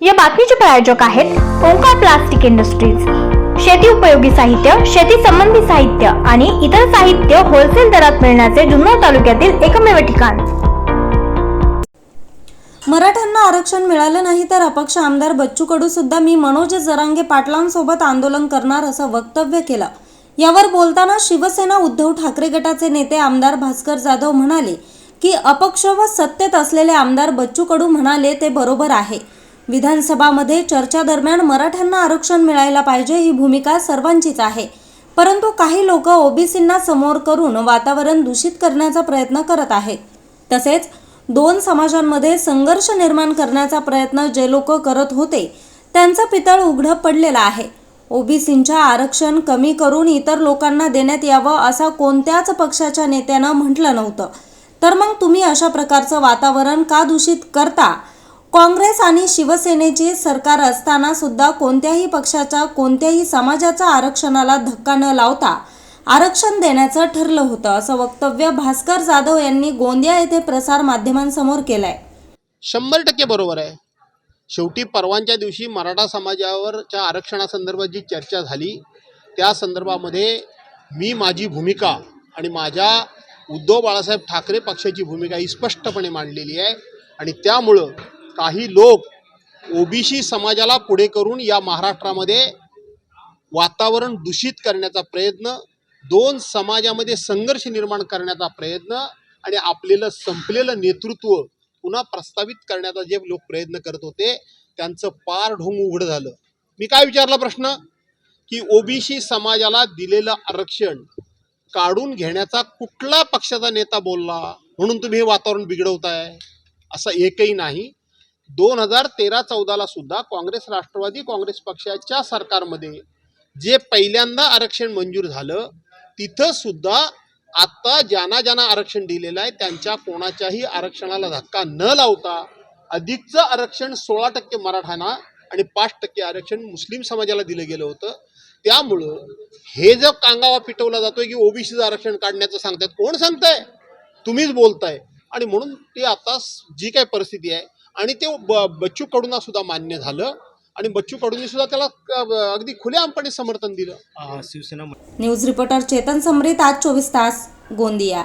या बातमीचे प्रायोजक आहेत ओंकार प्लास्टिक इंडस्ट्रीज. शेती उपयोगी साहित्य शेती संबंधी साहित्य आणि इतर साहित्य होलसेल दरात मिळण्याचे जुन्नर तालुक्यातील एकमेव ठिकाण. मराठ्यांना आरक्षण मिळालं नाही तर अपक्ष आमदार बच्चू कडू सुद्धा मी मनोज जरांगे पाटलांसोबत आंदोलन करणार असं वक्तव्य केलं. यावर बोलताना शिवसेना उद्धव ठाकरे गटाचे नेते आमदार भास्कर जाधव म्हणाले की अपक्ष व सत्तेत असलेले आमदार बच्चू कडू म्हणाले ते बरोबर आहे. विधानसभामध्ये चर्चेदरम्यान मराठ्यांना आरक्षण मिळायला पाहिजे ही भूमिका सर्वांचीच आहे. परंतु काही लोक ओबीसींना समोर करून वातावरण दूषित करण्याचा प्रयत्न करत आहेत. तसेच दोन समाजांमध्ये संघर्ष निर्माण करण्याचा प्रयत्न जे लोक करत होते त्यांचं पितळ उघडं पडलेलं आहे. ओबीसींच्या आरक्षण कमी करून इतर लोकांना देण्यात यावं असं कोणत्याच पक्षाच्या नेत्यानं म्हटलं नव्हतं. तर मग तुम्ही अशा प्रकारचं वातावरण का दूषित करता? काँग्रेस आणि शिवसेनेचे सरकार असताना सुद्धा कोणत्याही पक्षाच्या कोणत्याही समाजाच्या आरक्षणाला धक्का न लावता आरक्षण देण्याचं ठरलं होतं असं वक्तव्य भास्कर जाधव यांनी गोंदिया येथे प्रसार माध्यमांसमोर केलंय. शंभर टक्के बरोबर आहे. शेवटी परवांच्या दिवशी मराठा समाजावरच्या आरक्षणासंदर्भात जी चर्चा झाली त्या संदर्भामध्ये मी माझी भूमिका आणि माझ्या उद्धव बाळासाहेब ठाकरे पक्षाची भूमिका ही स्पष्टपणे मांडलेली आहे आणि त्यामुळं काही लोक ओबीसी समाजाला पुढे करून या महाराष्ट्रामध्ये वातावरण दूषित करण्याचा प्रयत्न दोन समाजामध्ये संघर्ष निर्माण करण्याचा प्रयत्न आणि आपलेलं संपलेलं नेतृत्व पुन्हा प्रस्तावित करण्याचा जे लोक प्रयत्न करत होते त्यांचं पार ढोंग उघडं झालं. मी काय विचारला प्रश्न? की ओबीसी समाजाला दिलेलं आरक्षण काढून घेण्याचा कुठला पक्षाचा नेता बोलला? म्हणून तुम्ही हे वातावरण बिघडवताय. असं एकही नाही. दोन हजार तेरा चौदाला सुद्धा काँग्रेस राष्ट्रवादी काँग्रेस पक्षाच्या सरकारमध्ये जे पहिल्यांदा आरक्षण मंजूर झालं तिथं सुद्धा आत्ता ज्यांना ज्यांना आरक्षण दिलेलं आहे त्यांच्या कोणाच्याही आरक्षणाला धक्का न लावता अधिकचं आरक्षण सोळा टक्के मराठांना आणि पाच टक्के आरक्षण मुस्लिम समाजाला दिलं गेलं होतं. त्यामुळं हे जो कांगावा पिटवला जातोय की ओबीसीचं आरक्षण काढण्याचं सांगतायत कोण सांगताय? तुम्हीच बोलताय. आणि म्हणून ते आता जी काय परिस्थिती आहे आणि ते ब बच्चू कडूंना सुद्धा मान्य झालं. आणि बच्चू कडूंनी सुद्धा त्याला अगदी खुलेआमपणे समर्थन दिलं. शिवसेना न्यूज रिपोर्टर चेतन समरीत आज चोवीस तास गोंदिया.